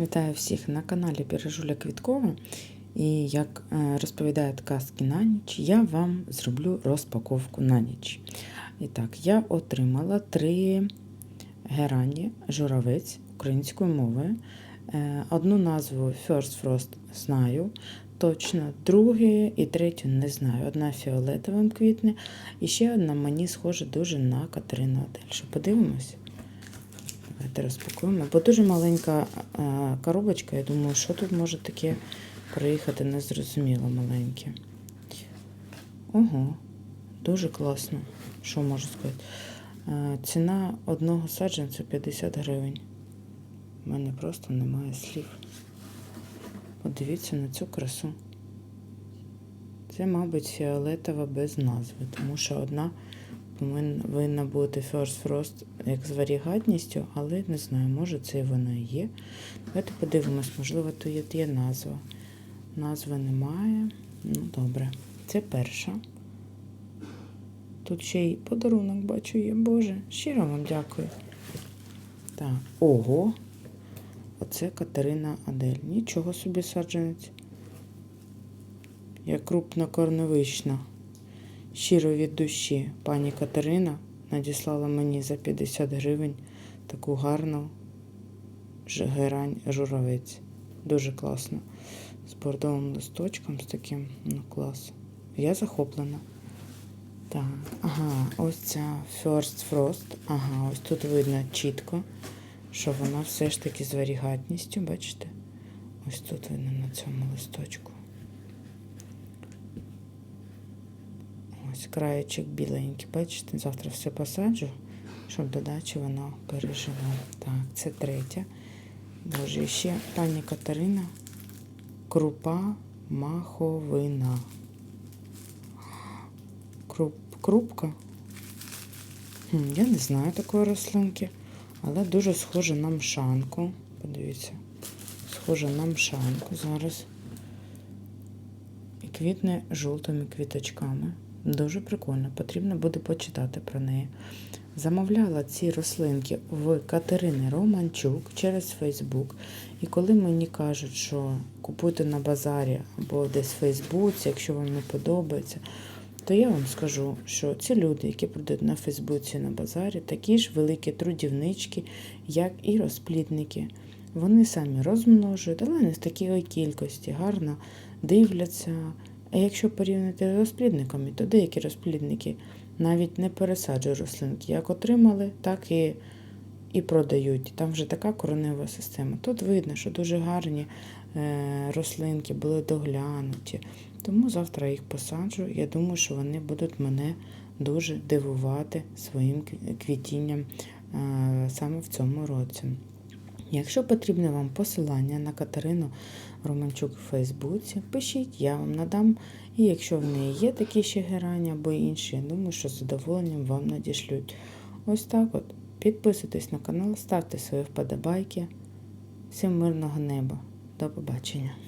Вітаю всіх на каналі Піражуля Квіткова. І як е, розповідають казки на ніч, я вам зроблю розпаковку на ніч. І так, я отримала три герані журавець українською мовою. Е, Одну назву First Frost знаю точно, другу і третю не знаю. Одна фіолетовим квітне, і ще одна мені схожа дуже на Катерину Адель. Подивимось? Давайте розпакуємо. Бо дуже маленька е, коробочка. Я думаю, що тут може таке приїхати незрозуміло маленьке. Ого, дуже класно. Що можу сказати? Е, ціна одного саджанця 50 гривень. У мене просто немає слів. Подивіться на цю красу. Це, мабуть, фіолетова без назви, тому що одна повинна бути First Frost як з варігатністю, але не знаю, може це і вона і є. Давайте подивимось, можливо, тут є назва. Назви немає. Ну, добре. Це перша. Тут ще й подарунок бачу є. Боже, щиро вам дякую. Так, ого. Оце Катерина Адель. Нічого собі саджанець. Я крупнокорневична. Щиро від душі пані Катерина надіслала мені за 50 гривень таку гарну герань журавець. Дуже класно. З бордовим листочком, з таким, ну, клас. Я захоплена. Так, ага, ось ця First Frost. Ага, ось тут видно чітко, що вона все ж таки з варігатністю, бачите? Ось тут видно на цьому листочку. Ось краєчок біленький. Бачите, завтра все посаджу, щоб додачі воно пережило. Так, це третя. Боже, ще пані Катерина. Крупа маховина. Круп, крупка. Я не знаю такої рослинки, але дуже схожа на мшанку. Подивіться, схожа на мшанку зараз. І квітне жовтими квіточками. Дуже прикольно, потрібно буде почитати про неї. Замовляла ці рослинки в Катерини Романчук через Фейсбук. І коли мені кажуть, що купуйте на базарі або десь в Фейсбуці, якщо вам не подобається, то я вам скажу, що ці люди, які продають на Фейсбуці на базарі, такі ж великі трудівнички, як і розплідники. Вони самі розмножують, але не в такій кількості, гарно дивляться. А якщо порівняти з розплідниками, то деякі розплідники навіть не пересаджують рослинки. Як отримали, так і і продають. Там вже така коренева система. Тут видно, що дуже гарні е, рослинки були доглянуті. Тому завтра я їх посаджу. Я думаю, що вони будуть мене дуже дивувати своїм квітінням е, саме в цьому році. Якщо потрібне вам посилання на Катерину Романчук у Фейсбуці, пишіть, я вам надам. І якщо в неї є такі ще герані або інші, я думаю, що з задоволенням вам надішлють. Ось так от. Підписуйтесь на канал, ставте свої вподобайки. Всім мирного неба. До побачення!